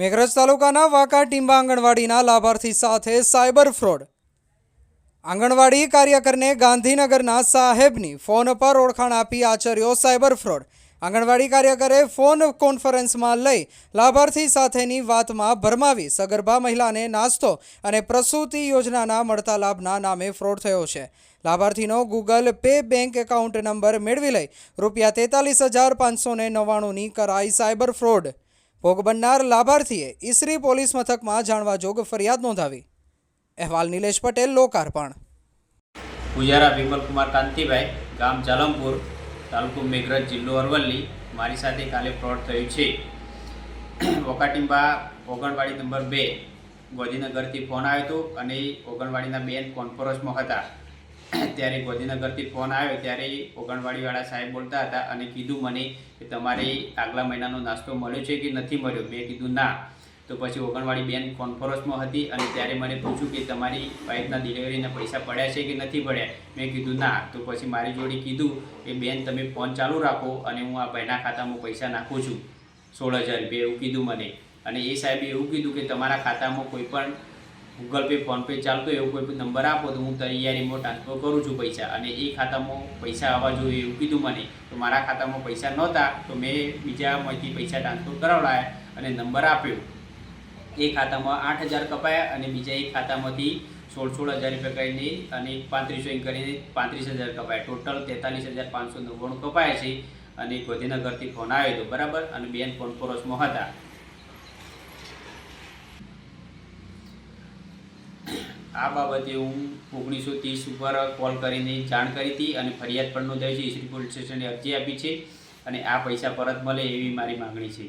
મેઘરજ તાલુકાના વાંકા ટીંબા આંગણવાડીના લાભાર્થી સાથે સાયબર ફ્રોડ. આંગણવાડી કાર્યકરને ગાંધીનગરના સાહેબની ફોન પર ઓળખાણ આપી આચર્યો સાયબર ફ્રોડ. આંગણવાડી કાર્યકરે ફોન કોન્ફરન્સમાં લઈ લાભાર્થી સાથેની વાતમાં ભરમાવી સગર્ભા મહિલાને નાસ્તો અને પ્રસૂતિ યોજનાના મળતા લાભના નામે ફ્રોડ થયો છે. લાભાર્થીનો Google Pay bank account number મેળવી લઈ રૂપિયા તેતાલીસ હજાર પાંચસો ને નવ્વાણુંની કરાઈ સાયબર ફ્રોડ. ભોગ બનનાર લાભાર્થીએ ઈસરી પોલીસ મથકમાં જાણવા જોગ ફરિયાદ નોંધાવી. અહેવાલ નિલેશ પટેલ, લોકાર્પણ. પૂજારા વિમલકુમાર કાંતિભાઈ, ગામ જાલમપુર, તાલુકો મેઘરજ, જિલ્લો અરવલ્લી, મારી સાથે કાલે ફ્રોડ થયું છે. વકાટીંબા ઓગણવાડી નંબર બે, ગોધીનગરથી ફોન આવ્યો હતો અને ઓગણવાડીના બેન કોન્ફરન્સમાં હતા. ત્યારે ગોધીનગરથી ફોન આવ્યો ત્યારે ઓગણવાડીવાળા સાહેબ બોલતા હતા અને કીધું મને કે તમારે આગલા મહિનાનો નાસ્તો મળ્યો છે કે નથી મળ્યો? મેં કીધું, ના. તો પછી ઓગણવાડી બેન કોન્ફરન્સમાં હતી અને ત્યારે મને પૂછ્યું કે તમારી વાઈફના ડિલિવરીના પૈસા પડ્યા છે કે નથી પડ્યા? મેં કીધું, ના. તો પછી મારી જોડે કીધું કે, બેન, તમે ફોન ચાલુ રાખો અને હું આ ભાઈના ખાતામાં પૈસા નાખું છું. સોળ હજાર રૂપિયા. એવું કીધું મને. અને એ સાહેબે એવું કીધું કે, તમારા ખાતામાં કોઈ પણ ગૂગલ પે ફોનપે ચાલતો એવું કોઈ નંબર આપો તો હું તૈયારીમાં ટ્રાન્સફર કરું છું પૈસા. અને એ ખાતામાં પૈસા આવવા જોઈએ એવું કીધું મને. તો મારા ખાતામાં પૈસા નહોતા તો મેં બીજામાંથી પૈસા ટ્રાન્સફર કરાવડાયા અને નંબર આપ્યો. એ ખાતામાં આઠ હજાર કપાયા અને બીજા એક ખાતામાંથી સોળ સોળ હજાર રૂપિયા કરીને અને પાંત્રીસો એમ કરીને પાંત્રીસ હજાર કપાયા. ટોટલ તેતાલીસ હજાર પાંચસો નવ્વાણું કપાયા છે અને ગોધીનગરથી ફોન આવ્યો હતો બરાબર અને બેન ફોન કોન્ફરન્સમાં હતા. આ બાબતે હું ઓગણીસો ત્રીસ ઉપર કોલ કરીને જાણ કરી હતી અને ફરિયાદ પણ નોંધાવી છે. ઈસરી પોલીસ સ્ટેશને અરજી આપી છે અને આ પૈસા પરત મળે એવી મારી માગણી છે.